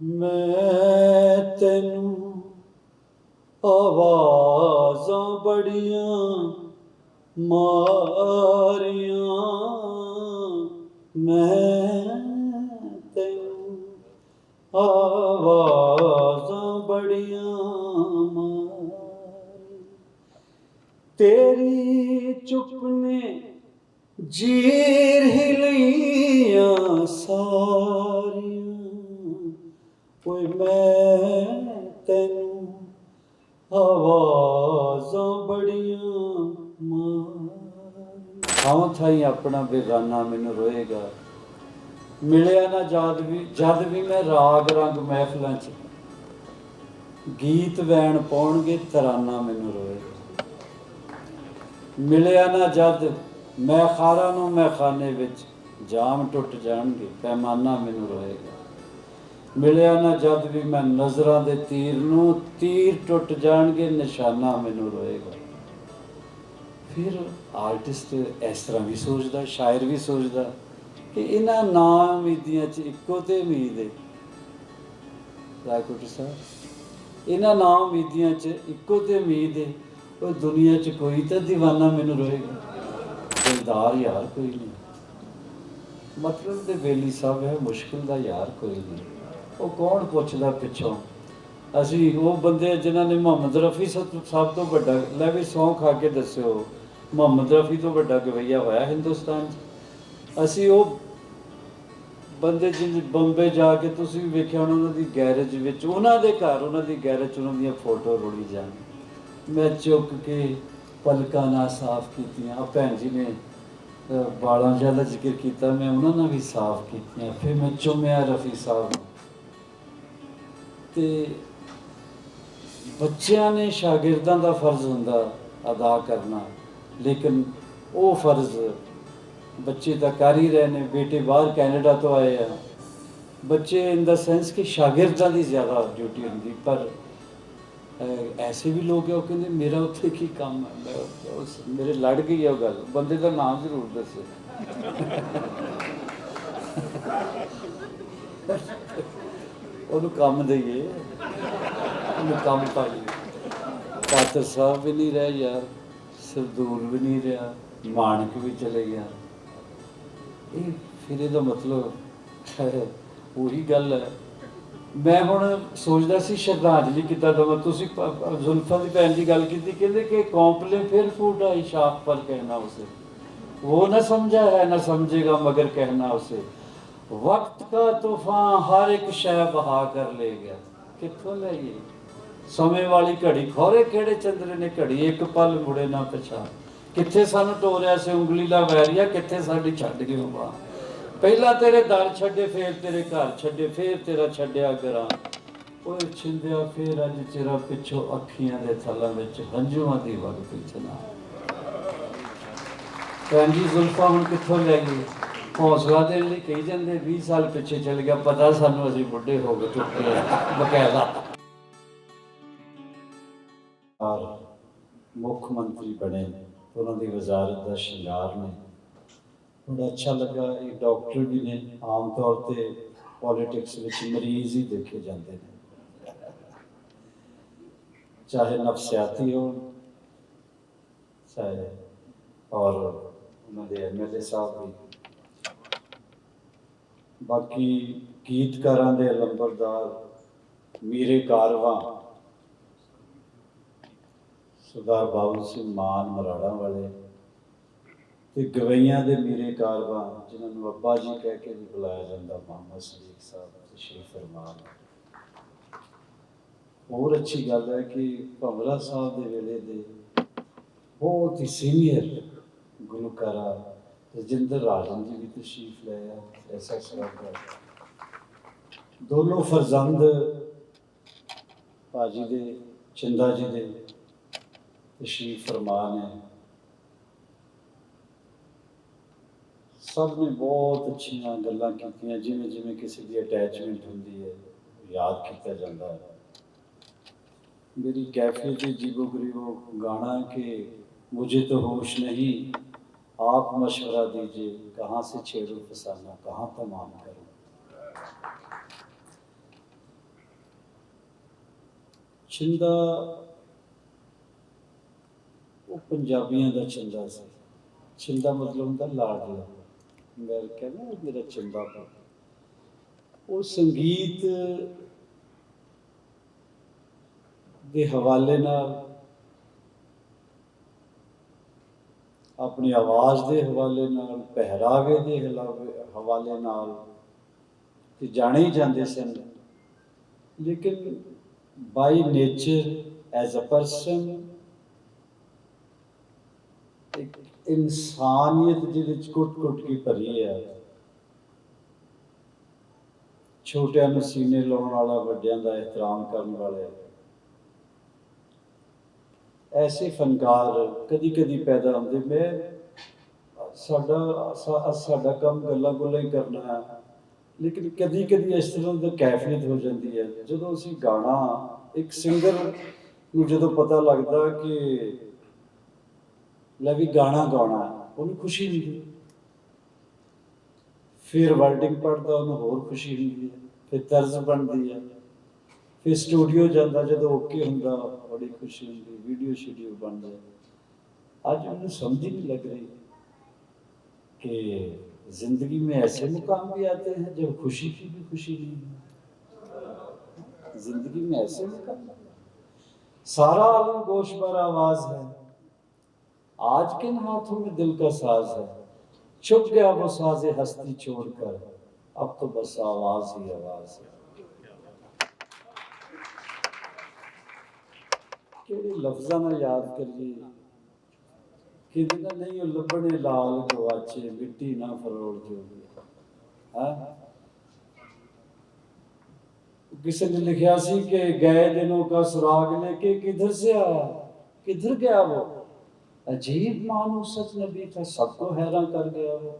ਮੈਂ ਤੈਨੂੰ ਆਵਾਜ਼ਾਂ ਬੜੀਆਂ ਮਾਰੀਆਂ। ਮੈਂ ਤੈਨੂੰ ਆਵਾਜ਼ਾਂ ਬੜੀਆਂ ਮਾਰੀ ਤੇਰੀ ਚੁੱਪ ਨੇ ਜੀਰ ਹਿਲੀਆਂ ਥਾਂ ਥਾਈ ਆਪਣਾ ਬੇਗਾਨਾ ਮੈਨੂੰ ਰੋਏਗਾ। ਮਿਲਿਆ ਨਾ ਜਦ ਵੀ ਜਦ ਵੀ ਮੈਂ ਰਾਗ ਰੰਗ ਮਹਿਫਲਾਂ 'ਚ ਗੀਤ ਵੈਣ ਪਾਉਣਗੇ, ਤਰਾਨਾ ਮੈਨੂੰ ਰੋਏਗਾ। ਮਿਲਿਆ ਨਾ ਜਦ ਮੈਂ ਖਾਰਾ ਨੂੰ ਮੈਂ ਖਾਨੇ ਵਿੱਚ ਜਾਮ ਟੁੱਟ ਜਾਣਗੇ, ਪੈਮਾਨਾ ਮੈਨੂੰ ਰੋਏਗਾ। ਮਿਲਿਆ ਨਾ ਜਦ ਵੀ ਮੈਂ ਨਜ਼ਰਾਂ ਦੇ ਤੀਰ ਨੂੰ ਤੀਰ ਟੁੱਟ ਜਾਣਗੇ, ਨਿਸ਼ਾਨਾ ਮੈਨੂੰ ਰੋਏਗਾ। ਫਿਰ ਆਰਟਿਸਟ ਇਸ ਤਰ੍ਹਾਂ ਵੀ ਸੋਚਦਾ, ਸ਼ਾਇਰ ਵੀ ਸੋਚਦਾ ਕਿ ਇਹਨਾਂ ਨਾ ਉਮੀਦੀਆਂ 'ਚ ਇੱਕੋ ਤੇ ਉਮੀਦ ਹੈ ਰਾਕੁਟ ਸਾਹਿਬ, ਇਹਨਾਂ ਨਾ ਉਮੀਦੀਆਂ 'ਚ ਇੱਕੋ ਤੇ ਉਮੀਦ ਹੈ ਉਹ ਦੁਨੀਆ 'ਚ ਕੋਈ ਤਾਂ دیਵਾਨਾ ਮੈਨੂੰ ਰੋਏਗਾ ਦਿਲਦਾਰ ਯਾਰ ਕੋਈ ਨਹੀਂ। ਮਤਲਬ ਦੇ ਬੇਲੀ ਸਾਹਿਬ ਹੈ, ਮੁਸ਼ਕਿਲ ਦਾ ਯਾਰ ਕੋਈ ਨਹੀਂ। ਉਹ ਕੌਣ ਪੁੱਛਦਾ ਪਿੱਛੋਂ? ਅਸੀਂ ਉਹ ਬੰਦੇ ਜਿਨ੍ਹਾਂ ਨੇ ਮੁਹੰਮਦ ਰਫੀ ਸਭ ਤੋਂ ਵੱਡਾ, ਲੈ ਵੀ ਸੌਂ ਖਾ ਕੇ ਦੱਸਿਓ। ਮੁਹੰਮਦ ਰਫੀ ਤੋਂ ਵੱਡਾ ਗਵਈਆ ਹੋਇਆ ਹਿੰਦੁਸਤਾਨ 'ਚ। ਅਸੀਂ ਉਹ ਬੰਦੇ ਜਿਨ ਬੰਬੇ ਜਾ ਕੇ ਤੁਸੀਂ ਵੀ ਵੇਖਿਆ ਹੋਣਾ ਉਹਨਾਂ ਦੀ ਗੈਰੇਜ ਵਿੱਚ ਉਹਨਾਂ ਦੇ ਘਰ ਉਹਨਾਂ ਦੀ ਗੈਰੇਜ 'ਚ ਉਹਨਾਂ ਦੀਆਂ ਫੋਟੋ ਰੋੜੀ ਜਾਣ। ਮੈਂ ਚੁੱਕ ਕੇ ਪਲਕਾਂ ਨਾਲ ਸਾਫ਼ ਕੀਤੀਆਂ। ਆ ਭੈਣ ਜੀ ਨੇ ਅਹ, ਵਾਲਾਂ ਜਿਹਾ ਜ਼ਿਕਰ ਕੀਤਾ ਮੈਂ ਉਹਨਾਂ ਨਾਲ ਵੀ ਸਾਫ਼ ਕੀਤੀਆਂ। ਫਿਰ ਮੈਂ ਚੁੰਮਿਆ ਰਫੀ ਸਾਹਿਬ ਨੂੰ। ਤੇ ਬੱਚਿਆਂ ਨੇ ਸ਼ਾਗਿਰਦਾਂ ਦਾ ਫਰਜ਼ ਹੁੰਦਾ ਅਦਾ ਕਰਨਾ। ਲੇਕਿਨ ਉਹ ਫਰਜ਼ ਬੱਚੇ ਤਾਂ ਕਰ ਹੀ ਰਹੇ ਨੇ, ਬੇਟੇ ਬਾਹਰ ਕੈਨੇਡਾ ਤੋਂ ਆਏ ਆ। ਬੱਚੇ ਇਨ ਦਾ ਸੈਂਸ ਕਿ ਸ਼ਾਗਿਰਦਾਂ ਦੀ ਜ਼ਿਆਦਾ ਡਿਊਟੀ ਹੁੰਦੀ, ਪਰ ਐਸੇ ਵੀ ਲੋਕ ਆ, ਉਹ ਕਹਿੰਦੇ ਮੇਰਾ ਉੱਥੇ ਕੀ ਕੰਮ ਹੈ ਉਸ, ਮੇਰੇ ਲੜ ਗਈ ਆ ਉਹ ਗੱਲ। ਬੰਦੇ ਦਾ ਨਾਮ ਜ਼ਰੂਰ ਦੱਸੇ। ਉਹਨੂੰ ਕੰਮ ਦਈਏ। ਉਹਨੂੰ ਕੰਮ ਪਾਈਏ। ਪਾਤਰ ਸਾਹਿਬ ਵੀ ਨਹੀਂ ਰਹੇ ਯਾਰ। ਸਿਰਫ ਦੂਰ ਵੀ ਨਹੀਂ ਰਿਹਾ ਮਾਨਕ ਵੀ ਚਲੇ ਗਿਆ। ਇਹ ਫਿਰ ਇਹਦਾ ਮਤਲਬ ਉਹੀ ਗੱਲ ਹੈ। ਮੈਂ ਹੁਣ ਸੋਚਦਾ ਸੀ ਸ਼ਰਧਾਂਜਲੀ ਕਿੱਦਾਂ ਦਵਾਂ। ਤੁਸੀਂ ਜ਼ੁਲਫਾ ਦੀ ਭੈਣ ਦੀ ਗੱਲ ਕੀਤੀ, ਕਹਿੰਦੇ ਕਿ ਕੌਂਪਲੇ ਫਿਰ ਫੂਟਾ ਇਸ਼ਾਕ ਪਰ ਕਹਿਣਾ ਉਸੇ। ਉਹ ਨਾ ਸਮਝਾ ਹੈ, ਨਾ ਸਮਝੇਗਾ ਮਗਰ ਕਹਿਣਾ ਉਸੇ। ਵਕਤ ਦਾ ਤੂਫਾਨ ਹਰ ਇੱਕ ਸ਼ੈ ਬਹਾ ਕਰ ਲੈ ਗਿਆ। ਕਿੱਥੋਂ ਲਈਏ ਸਮੇਂ ਵਾਲੀ ਘੜੀ, ਖੋਰੇ ਕਿਹੜੇ ਚੰਦਰੇ ਨੇ ਘੜੀ? ਇੱਕ ਪਲ ਮੁੜੇ ਨਾ ਪਛਾ ਕਿੱਥੇ ਸਾਨੂੰ ਟੋਰਿਆ ਸੀ ਉਂਗਲੀ ਦਾ ਵੈਰੀਆ, ਕਿੱਥੇ ਸਾਡੀ ਛੱਡ ਗਏ ਬਾ ਪਹਿਲਾਂ ਤੇਰੇ ਦਰ ਛੱਡੇ, ਫੇਰ ਤੇਰੇ ਘਰ ਛੱਡੇ, ਫੇਰ ਤੇਰਾ ਛੱਡਿਆ ਕਰਾਂ ਓਏ ਛਿੰਦਿਆ, ਫੇਰ ਅੱਜ ਤੇਰਾ ਪਿੱਛੋਂ ਅੱਖੀਆਂ ਦੇ ਥੱਲਾਂ ਵਿੱਚ ਹੰਝੂਆਂ ਦੀ ਵਗ ਪਿਛਣਾ ਭੈਣ ਜੀ, ਜ਼ੁਲਫਾ ਹੁਣ ਕਿੱਥੋਂ ਲੈ ਗਈ ਹੌਸਲਾ ਦੇਣ ਲਈ ਕਹੀ ਜਾਂਦੇ 20 ਸਾਲ ਪਿੱਛੇ ਚਲ ਗਿਆ, ਪਤਾ ਸਾਨੂੰ ਅਸੀਂ ਬੁੱਢੇ ਹੋ ਗਏ ਚੁੱਕੇ ਬਕਾਇਦਾ। ਔਰ ਮੁੱਖ ਮੰਤਰੀ ਬਣੇ, ਉਹਨਾਂ ਦੀ ਵਜ਼ਾਰਤ ਦਾ ਸ਼ਿੰਗਾਰ ਨੇ। ਬੜਾ ਅੱਛਾ ਲੱਗਾ, ਇਹ ਡਾਕਟਰ ਵੀ ਨੇ, ਆਮ ਤੌਰ ਤੇ ਪੋਲਿਟਿਕਸ ਵਿੱਚ ਮਰੀਜ਼ ਹੀ ਦੇਖੇ ਜਾਂਦੇ ਨੇ। ਚਾਹੇ ਨਫਸਿਆਤੀ ਹੋ ਚਾਹੇ ਔਰ ਉਹਨਾਂ ਦੇ ਐਮਐਲਏ ਸਾਹਿਬ ਵੀ। ਬਾਕੀ ਗੀਤਕਾਰਾਂ ਦੇ ਲੰਬਰਦਾਰ ਮੀਰੇ ਕਾਰਵਾਂ ਸਰਦਾਰ ਬਾਬੂ ਸਿੰਘ ਮਾਨ ਮਰਾੜਾ ਵਾਲੇ ਤੇ ਗਵਈਆਂ ਦੇ ਮੀਰੇ ਕਾਰਵਾ, ਜਿਨ੍ਹਾਂ ਨੂੰ ਅੱਬਾ ਜੀ ਕਹਿ ਕੇ ਵੀ ਬੁਲਾਇਆ ਜਾਂਦਾ ਮੁਹੰਮਦ ਸਦੀਕ ਸਾਹਿਬ ਤਸ਼ਰੀਫ ਫਰਮਾਨ। ਹੋਰ ਅੱਛੀ ਗੱਲ ਹੈ ਕਿ ਭੰਵਰਾ ਸਾਹਿਬ ਦੇ ਵੇਲੇ ਦੇ ਬਹੁਤ ਹੀ ਸੀਨੀਅਰ ਗੁਲਕਾਰਾ ਰਜਿੰਦਰ ਰਾਜਨ ਜੀ ਵੀ ਤਸ਼ਰੀਫ ਲੈ ਆ, ਐਸਾ ਸਵਾਗਤ ਦੋਨੋਂ ਫਰਜ਼ੰਦ ਭਾਜੀ ਦੇ, ਚਿੰਦਾ ਜੀ ਦੇ تشریف فرما ہے۔ سب نے بہت اچھی گلیں کی جی جی کسی کی اٹیچمنٹ ہوتی ہے، یاد کیا جاتا ہے۔ میری کیفیت جیبو گریبو گانا کہ مجھے تو ہوش نہیں، آپ مشورہ دیجیے، کہاں سے چھیڑو پسانا کہاں تمام کروں چندہ ਉਹ ਪੰਜਾਬੀਆਂ ਦਾ ਚੰਦਾ ਸੀ। ਛਿੰਦਾ ਮਤਲਬ ਹੁੰਦਾ ਲਾਡਲਾ। ਮੈਂ ਕਹਿੰਦਾ ਮੇਰਾ ਛਿੰਦਾ ਵਾ। ਉਹ ਸੰਗੀਤ ਦੇ ਹਵਾਲੇ ਨਾਲ, ਆਪਣੀ ਆਵਾਜ਼ ਦੇ ਹਵਾਲੇ ਨਾਲ, ਪਹਿਰਾਵੇ ਦੇ ਹਲਾਵੇ- ਹਵਾਲੇ ਨਾਲ ਤੇ ਜਾਣੇ ਹੀ ਜਾਂਦੇ ਸਨ। ਲੇਕਿਨ by nature as a person ਇੱਕ ਇਨਸਾਨੀਅਤ ਜਿਹਦੇ ਵਿੱਚ ਕੁੱਟ-ਕੁੱਟ ਕੇ ਭਰੀ ਹੈ ਛੋਟਿਆਂ ਨੂੰ ਸੀਨੇ ਲਾਉਣ ਵਾਲਾ, ਵੱਡਿਆਂ ਦਾ ਇਤਰਾਮ ਕਰਨ ਵਾਲਾ। ਐਸੇ ਫਨਕਾਰ ਕਦੀ ਕਦੀ ਪੈਦਾ ਹੁੰਦੇ। ਮੈਂ, ਸਾਡਾ ਸਾਡਾ ਕੰਮ ਗੱਲਾਂ ਗੁੱਲਾਂ ਹੀ ਕਰਨਾ ਹੈ। ਲੇਕਿਨ ਕਦੀ ਕਦੀ ਇਸ ਤਰ੍ਹਾਂ ਦੀ ਕੈਫੀਅਤ ਹੋ ਜਾਂਦੀ ਹੈ। ਜਦੋਂ ਅਸੀਂ ਗਾਣਾ, ਇੱਕ ਸਿੰਗਰ ਨੂੰ ਜਦੋਂ ਪਤਾ ਲੱਗਦਾ ਕਿ ਲੈ ਵੀ ਗਾਣਾ ਗਾਉਣਾ ਹੈ, ਉਹਨੂੰ ਖੁਸ਼ੀ ਹੁੰਦੀ ਹੈ ਫਿਰ ਵਰਡਿੰਗ ਪੜਦਾ ਉਹਨੂੰ ਹੋਰ ਖੁਸ਼ੀ ਹੁੰਦੀ ਹੈ ਫਿਰ ਤਰਜ਼ ਬਣਦੀ ਹੈ ਫਿਰ ਸਟੂਡੀਓ ਜਾਂਦਾ ਜਦੋਂ ਓਕੇ ਹੁੰਦਾ ਬੜੀ ਖੁਸ਼ੀ ਹੁੰਦੀ ਵੀਡੀਓ ਸ਼ੀਡੀਓ ਬਣ ਜਾਏ आज उन्हें समझ ही नहीं लग रही कि जिंदगी में ऐसे मुकाम भी आते हैं जब खुशी की भी खुशी नहीं है जिंदगी में ऐसे मुकाम सारा आलम गोश पर आवाज है آج کن ہاتھوں میں دل کا ساز ہے۔ چھپ گیا وہ ساز ہستی چھوڑ کر۔ اب تو بس آواز ہی آواز ہے۔ کہڑے لفظہ نہ یاد کریے۔ کہ دینا نہیں لبنے لال گواچے، مٹی نہ فروڑ جو۔ ہاں؟ کسی نے لکھیا سی کہ گئے دنوں کا سراغ لے کے کدھر سے آیا؟ کدھر گیا وہ؟ عجیب مانوس نبی تھا سب کو حیران کر گیا وہ۔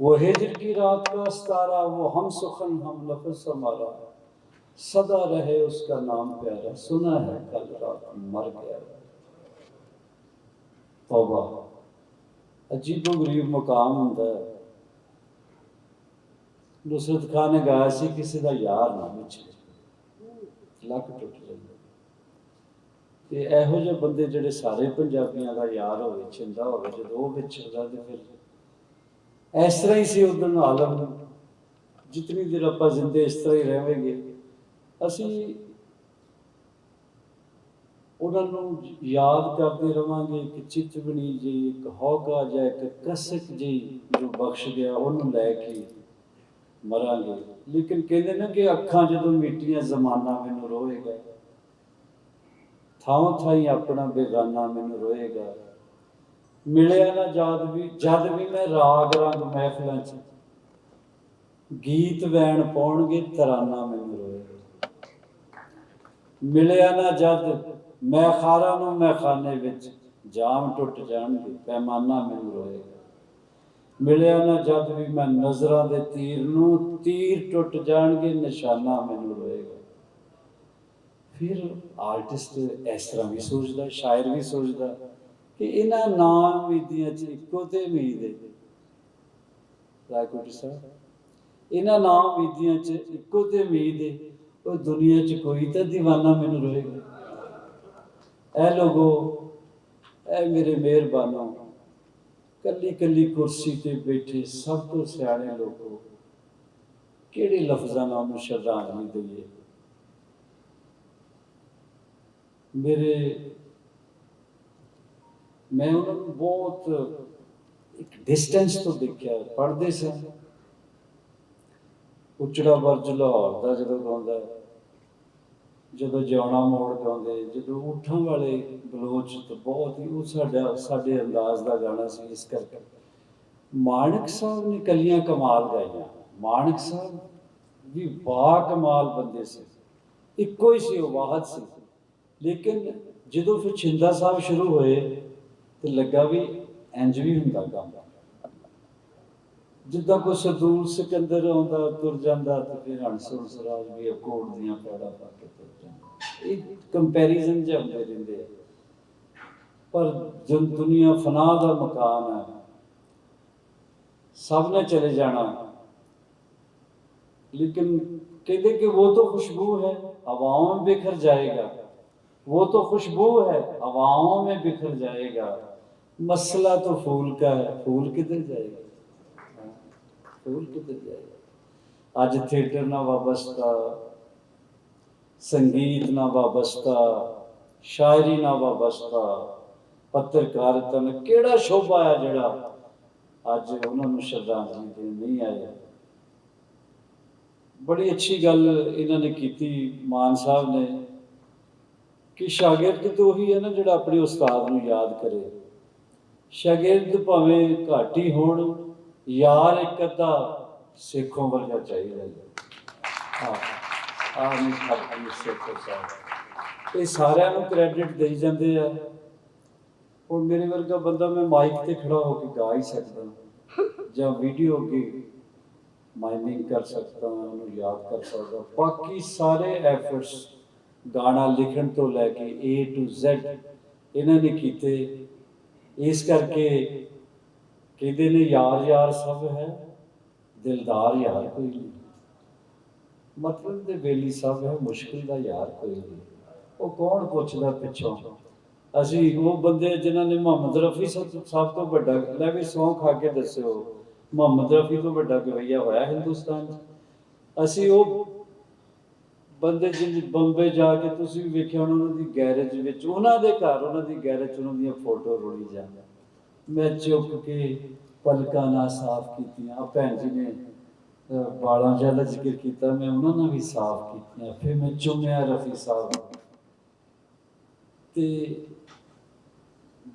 وہ ہجر کی رات کا ستارہ، وہ ہم سخن ہم لفظ ہمارا صدا رہے اس کا نام پیارا، سنا ہے کل رات مر گیا۔ توبہ۔ عجیب و غریب مقام ہوں نصرت خان نے گایا سی کسی کا یار نہ مچھے لک ٹوٹ جائے۔ ਤੇ ਇਹੋ ਜਿਹੇ ਬੰਦੇ ਜਿਹੜੇ ਸਾਰੇ ਪੰਜਾਬੀਆਂ ਦਾ ਯਾਰ ਹੋਵੇ ਚਿੰਦਾ ਹੋਵੇ, ਜਦੋਂ ਉਹ ਵਿਛੜਦਾ ਤੇ ਫਿਰ ਇਸ ਤਰ੍ਹਾਂ ਹੀ ਸੀ ਉਦੋਂ ਆਲਮ। ਜਿਤਨੀ ਦੇਰ ਆਪਾਂ ਜ਼ਿੰਦੇ ਇਸ ਤਰ੍ਹਾਂ ਹੀ ਰਹਾਂਗੇ ਅਸੀਂ ਉਹਨਾਂ ਨੂੰ ਯਾਦ ਕਰਦੇ ਰਵਾਂਗੇ, ਇੱਕ ਚਿਤਵਣੀ ਜੀ ਇੱਕ ਹੌਕਾ ਜਾਂ ਇੱਕ ਕਸਕ ਜੀ ਜੋ ਬਖਸ਼ ਗਿਆ, ਉਹਨੂੰ ਲੈ ਕੇ ਮਰਾਂਗੇ। ਲੇਕਿਨ ਕਹਿੰਦੇ ਨਾ ਕਿ ਅੱਖਾਂ ਜਦੋਂ ਮੀਟੀਆਂ ਜ਼ਮਾਨਾ ਮੈਨੂੰ ਰੋਏਗਾ ਥਾਂ ਥਾਈ ਆਪਣਾ ਬੇਗਾਨਾ ਮੈਨੂੰ ਰੋਏਗਾ। ਮਿਲਿਆ ਨਾ ਜਦ ਵੀ ਜਦ ਵੀ ਮੈਂ ਰਾਗ ਰੰਗ ਮਹਿਫਲਾਂ 'ਚ ਗੀਤ ਵੈਣ ਪਾਉਣਗੇ, ਤਰਾਨਾ ਮੈਨੂੰ ਰੋਏਗਾ। ਮਿਲਿਆ ਨਾ ਜਦ ਮੈਂ ਖਾਰਾਂ ਨੂੰ ਮੈਂ ਖਾਨੇ ਵਿੱਚ ਜਾਮ ਟੁੱਟ ਜਾਣਗੇ, ਪੈਮਾਨਾ ਮੈਨੂੰ ਰੋਏਗਾ। ਮਿਲਿਆ ਨਾ ਜਦ ਵੀ ਮੈਂ ਨਜ਼ਰਾਂ ਦੇ ਤੀਰ ਨੂੰ ਤੀਰ ਟੁੱਟ ਜਾਣਗੇ, ਨਿਸ਼ਾਨਾ ਮੈਨੂੰ ਰੋਏਗਾ। ਫਿਰ ਆਰਟਿਸਟ ਇਸ ਤਰ੍ਹਾਂ ਵੀ ਸੋਚਦਾ, ਸ਼ਾਇਰ ਵੀ ਸੋਚਦਾ ਕਿ ਇਹਨਾਂ ਨਾਮ ਉਮੀਦੀਆਂ ਚ ਇੱਕੋ ਤੇ ਉਮੀਦ ਹੈ ਰਾਇਕੋਟੀ ਸਾਹਿਬ ਇਹਨਾਂ ਨਾਮ ਉਮੀਦੀਆਂ ਚ ਇੱਕੋ ਤੇ ਉਮੀਦ ਹੈ ਉਹ ਦੁਨੀਆ ਚ ਕੋਈ ਤਾਂ دیਵਾਨਾ ਮੈਨੂੰ ਰੋਏਗਾ ਐ ਲੋਗੋ, ਐ ਮੇਰੇ ਮਿਹਰਬਾਨੋ ਕੱਲੀ ਕੱਲੀ ਕੁਰਸੀ ਤੇ ਬੈਠੇ ਸਭ ਤੋਂ ਸਿਆਣੇ ਲੋਕੋ ਕਿਹੜੇ ਲਫ਼ਜ਼ਾਂ ਨਾਲ ਉਹਨੂੰ ਸ਼ਰਧਾਂਜਲੀ ਦਈਏ? ਮੇਰੇ, ਮੈਂ ਉਹਨਾਂ ਨੂੰ ਬਹੁਤ ਇੱਕ ਡਿਸਟੈਂਸ ਤੋਂ ਦੇਖਿਆ, ਪੜ੍ਹਦੇ ਸਨ ਉਚੜਾ ਵਰਜ ਲਾਹੌਰ ਦਾ ਜਦੋਂ ਗਾਉਂਦਾ, ਜਦੋਂ ਜਿਉਣਾ ਮੋੜ ਗਾਉਂਦੇ, ਜਦੋਂ ਉਠਾਂ ਵਾਲੇ ਬਲੋਚ ਤੋਂ ਬਹੁਤ ਹੀ ਉਹ ਸਾਡਾ, ਸਾਡੇ ਅੰਦਾਜ਼ ਦਾ ਗਾਣਾ ਸੀ ਇਸ ਕਰਕੇ। ਮਾਨਕ ਸਾਹਿਬ ਨੇ ਕਲੀਆਂ ਕਮਾਲ ਗਾਈਆਂ। ਮਾਨਕ ਸਾਹਿਬ ਵੀ ਬਾ ਕਮਾਲ ਬੰਦੇ ਸੀ। ਇੱਕੋ ਹੀ ਸੀ, ਉਹ ਵਾਹਦ ਸੀ। ਲੇਕਿਨ ਜਦੋਂ ਫਿਰ ਛਿੰਦਾ ਸਾਹਿਬ ਸ਼ੁਰੂ ਹੋਏ ਤੇ ਲੱਗਾ ਵੀ ਇੰਜ ਵੀ ਹੁੰਦਾ ਕੰਮ। ਜਿੱਦਾਂ ਕੋ ਸਦੂਲ ਸਿਕੰਦਰ ਆਉਂਦਾ, ਤੁਰ ਜਾਂਦਾ ਤੇ ਫਿਰ ਹੰਸੁਰ ਸਰਾਜ ਵੀ ਅਕੋੜ ਦੀਆਂ ਪੈੜਾ ਪਾ ਤੁਰ ਜਾਂਦਾ। ਇਹ ਕੰਪੈਰੀਜ਼ਨ ਜਿਹਾ ਹੁੰਦੇ ਰਹਿੰਦੇ ਪਰ ਜਦ ਦੁਨੀਆ ਫਨਾ ਦਾ ਮਕਾਨ ਹੈ ਸਭ ਨੇ ਚਲੇ ਜਾਣਾ। ਲੇਕਿਨ ਕਹਿੰਦੇ ਕਿ ਉਹ ਤਾਂ ਖੁਸ਼ਬੂ ਹੈ ਹਵਾਓਂ ਬਿਖਰ ਜਾਏਗਾ। وہ تو خوشبو ہے، ہواؤں میں بکھر جائے گا۔ مسئلہ تو پھول کا ہے۔ پھول کدھر جائے گا؟ پھول کدھر جائے گا؟ آج تھیٹر نہ وابستہ، سنگیت نہ وابستہ، شاعری نہ وابستہ پترکارتا نہ کیڑا شعبہ آیا جڑا؟ اج انہوں نے شردانجلی دین نہیں آیا۔ بڑی اچھی گل انہوں نے کیتی، مان صاحب نے۔ ਕਿ ਸ਼ਾਗਿਰਦ ਤਾਂ ਉਹੀ ਹੈ ਨਾ ਜਿਹੜਾ ਆਪਣੇ ਉਸਤਾਦ ਨੂੰ ਯਾਦ ਕਰੇ। ਸ਼ਾਗਿਰਦ ਭਾਵੇਂ ਘੱਟ ਹੀ ਹੋਣ, ਯਾਰ ਇੱਕ ਅੱਧਾ ਸਿੱਖੋਂ ਵਰਗਾ ਚਾਹੀਦਾ ਹੈ। ਹਾਂ, ਆਹ ਨਹੀਂ ਖਾਲੀ ਸਿੱਖੋ ਸਾਹਿਬ ਇਹ ਸਾਰਿਆਂ ਨੂੰ ਕ੍ਰੈਡਿਟ ਦੇਈ ਜਾਂਦੇ ਆ। ਹੁਣ ਮੇਰੇ ਵਰਗਾ ਬੰਦਾ ਮੈਂ ਮਾਈਕ ਤੇ ਖੜਾ ਹੋ ਕੇ ਗਾ ਹੀ ਸਕਦਾ। ਜਾਂ ਵੀਡੀਓ ਅੱਗੇ ਮਾਈਨਿੰਗ ਕਰ ਸਕਦਾ, ਉਹਨੂੰ ਯਾਦ ਕਰ ਸਕਦਾ। ਬਾਕੀ ਸਾਰੇ ਐਫਰਟਸ ਗਾਣਾ ਲਿਖਣ ਤੋਂ ਲੈ ਕੇ A to Z ਇਹਨਾਂ ਨੇ ਕੀਤੇ। ਇਸ ਕਰਕੇ ਕਹਿੰਦੇ ਨੇ, ਯਾਰ ਯਾਰ ਸਭ ਹੈ, ਦਿਲਦਾਰ ਯਾਰ ਕੋਈ ਨਹੀਂ। ਮਤਲਬ ਦੇ ਵੇਲੀ ਸਭ ਹੈ, ਮੁਸ਼ਕਿਲ ਦਾ ਯਾਰ ਕੋਈ ਨਹੀਂ। ਉਹ ਕੌਣ ਪੁੱਛਦਾ ਪਿੱਛੋਂ? ਅਸੀਂ ਉਹ ਬੰਦੇ ਜਿਨ੍ਹਾਂ ਨੇ ਮੁਹੰਮਦ ਰਫੀ ਸਭ ਤੋਂ ਵੱਡਾ ਲੈ ਵੀ ਸੌਂ ਖਾ ਕੇ ਦੱਸਿਓ, ਮੁਹੰਮਦ ਰਫੀ ਤੋਂ ਵੱਡਾ ਗਵਈਆ ਹੋਇਆ ਹਿੰਦੁਸਤਾਨ 'ਚ। ਅਸੀਂ ਉਹ ਬੰਦੇ ਜਿਨ ਬੰਬੇ ਜਾ ਕੇ ਤੁਸੀਂ ਵੀ ਵੇਖਿਆ ਹੋਣਾ ਉਹਨਾਂ ਦੀ ਗੈਰੇਜ ਵਿੱਚ ਉਹਨਾਂ ਦੇ ਘਰ ਉਹਨਾਂ ਦੀ ਗੈਰੇਜ ਉਹਨਾਂ ਦੀਆਂ ਫੋਟੋ ਰੋਲੀ ਜਾਂਦੀਆਂ। ਮੈਂ ਚੁੱਕ ਕੇ ਪਲਕਾਂ ਨਾਲ ਸਾਫ਼ ਕੀਤੀਆਂ। ਆ ਭੈਣ ਜੀ ਨੇ ਅਹ, ਬਾਲਾਂ ਜਿਹਾ ਜ਼ਿਕਰ ਕੀਤਾ ਮੈਂ ਉਹਨਾਂ ਨਾਲ ਵੀ ਸਾਫ਼ ਕੀਤੀਆਂ। ਫਿਰ ਮੈਂ ਚੁੰਮਿਆ ਰਫੀ ਸਾਹਿਬ ਨੂੰ। ਤੇ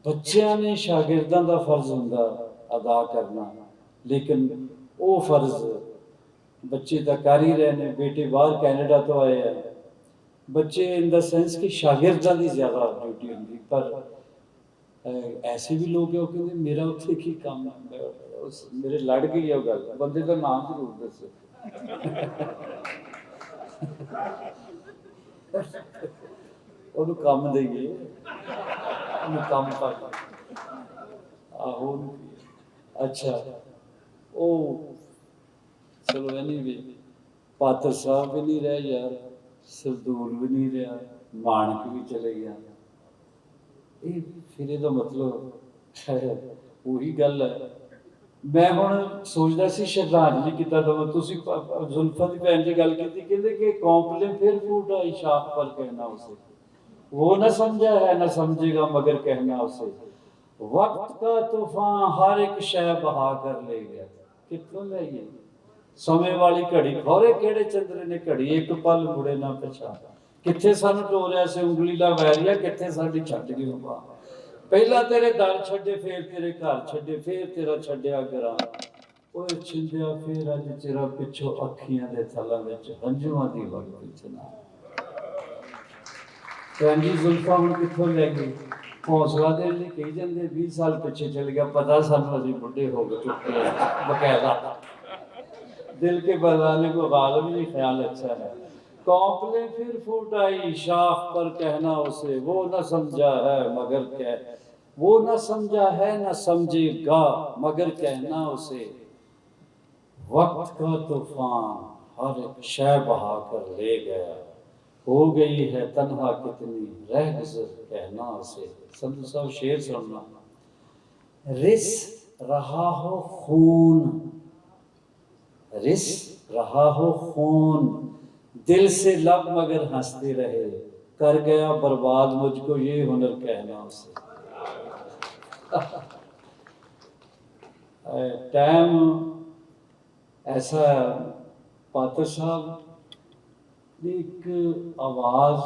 ਬੱਚਿਆਂ ਨੇ ਸ਼ਾਗਿਰਦਾਂ ਦਾ ਫਰਜ਼ ਹੁੰਦਾ ਅਦਾ ਕਰਨਾ ਲੇਕਿਨ ਉਹ ਫਰਜ਼ ਬੱਚੇ ਤਾਂ ਕਰ ਹੀ ਰਹੇ ਨੇ, ਬੇਟੇ ਬਾਹਰ ਕੈਨੇਡਾ ਤੋਂ ਆਏ ਆ। ਬੱਚੇ ਇਨ ਦਾ ਸੈਂਸ ਕਿ ਸ਼ਾਗਿਰਦਾਂ ਦੀ ਜ਼ਿਆਦਾ ਡਿਊਟੀ ਹੁੰਦੀ, ਪਰ ਐਸੇ ਵੀ ਲੋਕ ਹੈ ਕਹਿੰਦੇ ਮੇਰਾ ਉੱਥੇ ਕੀ ਕੰਮ ਹੈ ਉਸ- ਮੇਰੇ ਲੜ ਗਈ ਉਹ ਗੱਲ, ਬੰਦੇ ਦਾ ਨਾਮ ਜ਼ਰੂਰ ਦੱਸੋ। ਉਹਨੂੰ ਕੰਮ ਦੇਈਏ, ਉਹਨੂੰ ਕੰਮ ਕਰ। ਆਹੋ, ਅੱਛਾ, ਉਹ ਚਲੋ ਐਨੀਵੇ ਪਾਤਰ ਸਾਹਿਬ ਵੀ ਨਹੀਂ ਰਹੇ ਯਾਰ ਸਰਦੂਲ ਵੀ ਨਹੀਂ ਰਿਹਾ ਮਾਨਕ ਵੀ ਚਲੇ ਗਿਆ ਇਹ ਫਿਰ ਇਹਦਾ ਮਤਲਬ ਹੈ ਉਹੀ ਗੱਲ ਹੈ ਮੈਂ ਹੁਣ ਸੋਚਦਾ ਸੀ ਸ਼ਰਧਾਂਜਲੀ ਕਿੱਦਾਂ ਦਵਾਂ ਤੁਸੀਂ ਪ- ਪ- ਜ਼ੁਲਫਾ ਦੀ ਭੈਣ ਦੀ ਗੱਲ ਕੀਤੀ ਕਹਿੰਦੇ ਕਿ ਕੌਂਪਲੇ ਫਿਰ ਫੂਟਾ ਇਸ਼ਾਕ ਪਰ ਕਹਿਣਾ ਉਸੇ वो न समझा है न समझेगा मगर कहना उसे वक्त का तूफान हर एक शय बहा कर ले गया कितों ले गए ਸਮੇਂ ਵਾਲੀ ਘੜੀ, ਖੋਰੇ ਕਿਹੜੇ ਚੰਦਰੇ ਨੇ ਘੜੀ, ਇੱਕ ਪਲ ਮੁੜੇ ਨਾ ਪਛਾ ਕਿੱਥੇ ਸਾਨੂੰ ਟੋਰਿਆ ਸੀ ਉਂਗਲੀ ਦਾ ਵੈਰੀਆ, ਕਿੱਥੇ ਸਾਡੀ ਛੱਡ ਗਈ ਬਾਬਾ ਪਹਿਲਾਂ ਤੇਰੇ ਦਰ ਛੱਡੇ, ਫੇਰ ਤੇਰੇ ਘਰ ਛੱਡੇ, ਫੇਰ ਤੇਰਾ ਛੱਡਿਆ ਘਰਾਂ ਓਏ ਛਿੰਦਿਆ, ਫੇਰ ਅੱਜ ਤੇਰਾ ਪਿੱਛੋਂ ਅੱਖੀਆਂ ਦੇ ਥਲਾਂ ਵਿੱਚ ਹੰਝੂਆਂ ਦੀ ਵਗਦੀ ਚਨਾ ਕਹਿੰਦੀ ਜ਼ੁਲਫਾ ਹੁਣ ਕਿੱਥੋਂ ਲੈ ਗਈ ਹੌਸਲਾ ਦੇ ਲਈ ਕਹੀ ਜਾਂਦੇ 20 ਸਾਲ ਪਿੱਛੇ ਚਲ ਗਿਆ, ਪਤਾ ਸਾਨੂੰ ਅਸੀਂ ਬੁੱਢੇ ਹੋ ਗਏ ਚੁੱਕੇ ਬਕਾਇਦਾ। دل کے بہلانے کو غالب نہیں، خیال اچھا ہے۔ کونپلے پھر پھوٹ آئی، شاخ پر کہنا اسے، وہ نہ سمجھا ہے مگر کہ۔ وہ نہ سمجھا ہے، نہ سمجھے گا مگر کہنا اسے۔ وقت کا طوفان ہر ایک شہ بہا کر لے گیا۔ ہو گئی ہے تنہا کتنی رہ گزر، کہنا اسے۔ سمجھ صاحب شیر سننا۔ رس رہا ہو خون۔ रिस रहा हो खून दिल से लब मगर हंसते रहे कर गया बर्बाद मुझको ये हुनर कहना उसे टाइम ऐसा पात्र साहब ਦੀ ਇੱਕ ਆਵਾਜ਼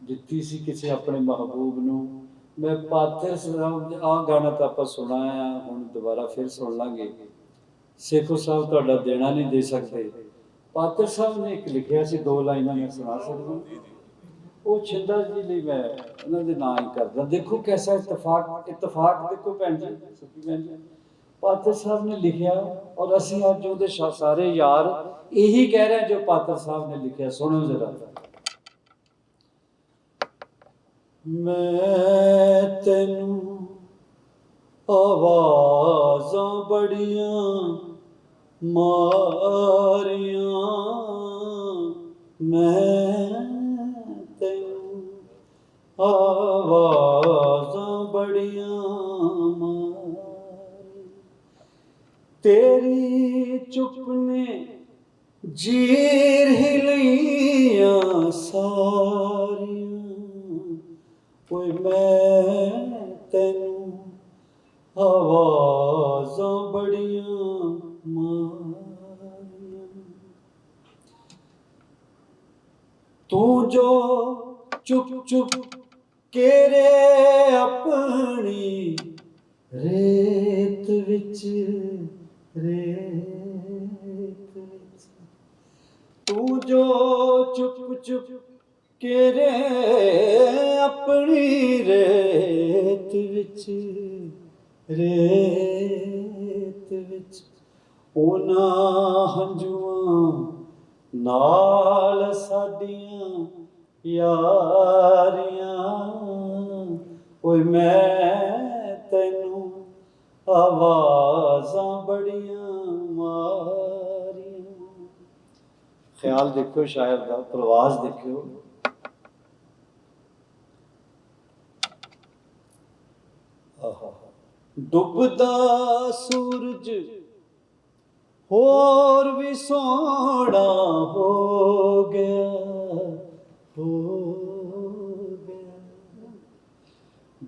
ਦਿੱਤੀ ਸੀ ਕਿਸੇ ਆਪਣੇ ਮਹਬੂਬ ਨੂੰ ਮੈਂ ਪਾਤਰ ਸਾਹਿਬ ਆ ਗਾਣਾ ਤਾਂ ਆਪਾਂ ਸੁਣਾਇਆ ਹੁਣ ਦੁਬਾਰਾ ਫਿਰ ਸੁਣ ਲਾਂਗੇ ਸੇਖੋ ਸਾਹਿਬ ਤੁਹਾਡਾ ਦੇਣਾ ਨਹੀਂ ਦੇ ਸਕਦੇ। ਪਾਤਰ ਸਾਹਿਬ ਨੇ ਇੱਕ ਲਿਖਿਆ ਸੀ, ਦੋ ਲਾਈਨਾਂ ਮੈਂ ਸੁਣਾ ਸਕਦਾ। ਉਹ ਛਿੰਦਾ ਜੀ ਲਈ ਮੈਂ ਉਹਨਾਂ ਦੇ ਨਾਂ ਹੀ ਕਰਦਾ। ਦੇਖੋ ਕਿਹਦਾ ਇਤਫਾਕ ਇਤਫਾਕ ਦੇਖੋ ਭੈਣ ਜੀ, ਸੁਖੀ ਭੈਣ ਜੀ। ਪਾਤਰ ਸਾਹਿਬ ਨੇ ਲਿਖਿਆ ਔਰ ਅਸੀਂ ਅੱਜ ਉਹਦੇ ਸਾਰੇ ਯਾਰ ਇਹੀ ਕਹਿ ਰਹੇ ਜੋ ਪਾਤਰ ਸਾਹਿਬ ਨੇ ਲਿਖਿਆ। ਸੁਣੋ ਜ਼ਰਾ। ਮੈਂ ਤੈਨੂੰ ਆਵਾਜ਼ਾਂ ਬੜੀਆਂ ਮਾਰੀਆਂ ਮੈਂ ਤੈਨੂੰ ਆਵਾਜ਼ਾਂ ਬੜੀਆਂ ਮਾਰੀ ਤੇਰੀ ਚੁੱਪ ਨੇ ਜੀਰ ਹਿਲੀਆਂ ਸਾਰੀਆਂ। ਓਏ ਮੈਂ ਤੈਨੂੰ ਆਵਾਜ਼ਾਂ ਬੜੀਆਂ ਤੂੰ ਜੋ ਚੁੱਪ ਚੁੱਪ ਕੇਰੇ ਆਪਣੀ ਰੇਤ ਵਿੱਚ ਰੇਤ ਵਿੱਚ। ਤੂੰ ਜੋ ਚੁੱਪ ਚੁੱਪ ਕੇਰੇ ਆਪਣੀ ਰੇਤ ਵਿੱਚ ਰੇਤ ਵਿੱਚ। ਉਹਨਾਂ ਹੰਝੂਆਂ ਨਾਲ ਸਾਡੀਆਂ ਯਾਰੀਆਂ। ਓਏ ਮੈਂ ਤੈਨੂੰ ਆਵਾਜ਼ਾਂ ਬੜੀਆਂ ਮਾਰੀਆਂ। ਖਿਆਲ ਦੇਖੋ ਸ਼ਾਇਰ ਦਾ ਪ੍ਰਵਾਸ ਦੇਖਿਓ। ਆਹਾ ਡੁੱਬਦਾ ਸੂਰਜ ਹੋਰ ਵੀ ਸੋਹਣਾ ਹੋ ਗਿਆ ਹੋ ਗਿਆ।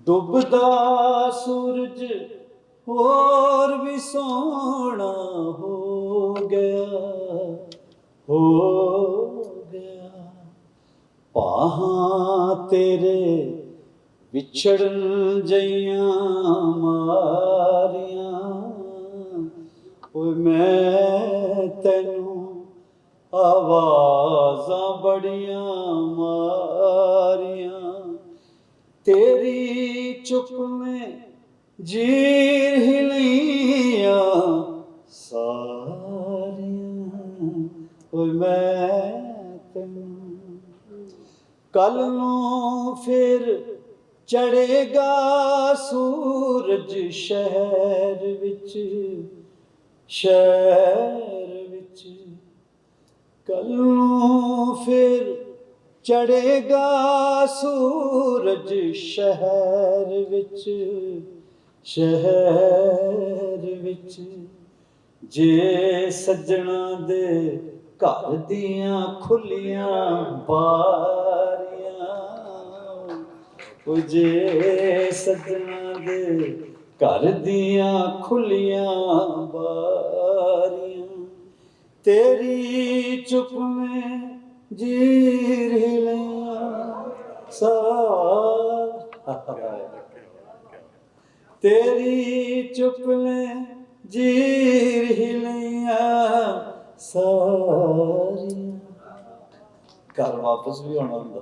ਡੁੱਬਦਾ ਸੂਰਜ ਹੋਰ ਵੀ ਸੋਹਣਾ ਹੋ ਗਿਆ ਹੋ ਗਿਆ। ਪਾਹਾਂ ਤੇਰੇ ਵਿਛੜਨ ਜਈਆਂ ਮਾਰੀ ਓਏ ਮੈਂ ਤੈਨੂੰ ਆਵਾਜ਼ਾਂ ਬੜੀਆਂ ਮਾਰੀਆਂ। ਤੇਰੀ ਚੁੱਪ ਨੇ ਜੀਰ ਹਿਲੀਆਂ ਸਾਰੀਆਂ। ਓਏ ਮੈਂ ਤੈਨੂੰ ਕੱਲ ਨੂੰ ਫਿਰ ਚੜੇਗਾ ਸੂਰਜ ਸ਼ਹਿਰ ਵਿੱਚ। ਸ਼ਹਿਰ ਵਿੱਚ ਕੱਲ ਨੂੰ ਫਿਰ ਚੜੇਗਾ ਸੂਰਜ ਸ਼ਹਿਰ ਵਿੱਚ ਸ਼ਹਿਰ ਵਿੱਚ ਜੇ ਸੱਜਣਾ ਦੇ ਘਰ ਦੀਆਂ ਖੁੱਲੀਆਂ ਬਾਰੀਆਂ, ਉਹ ਜੇ ਸੱਜਣਾ ਦੇ ਘਰ ਦੀਆਂ ਖੁੱਲੀਆਂ ਬਾਰੀਆਂ, ਤੇਰੀ ਚੁੱਪ ਨੇ ਜੀਰ ਹਿਲਿਆ ਸਾ ਤੇਰੀ ਚੁੱਪ ਨੇ ਜੀਰ ਹਿਲਿਆ ਸਾਰੀਆਂ। ਘਰ ਵਾਪਸ ਵੀ ਆਉਣਾ ਹੁੰਦਾ।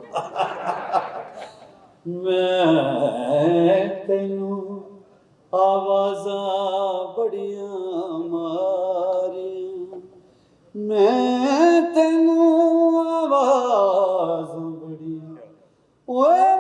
ਮੈਂ ਤੈਨੂੰ ਆਵਾਜ਼ਾਂ ਬੜੀਆਂ ਮਾਰੀਆਂ। ਮੈਂ ਤੈਨੂੰ ਆਵਾਜ਼ਾਂ ਬੜੀਆਂ ਓਏ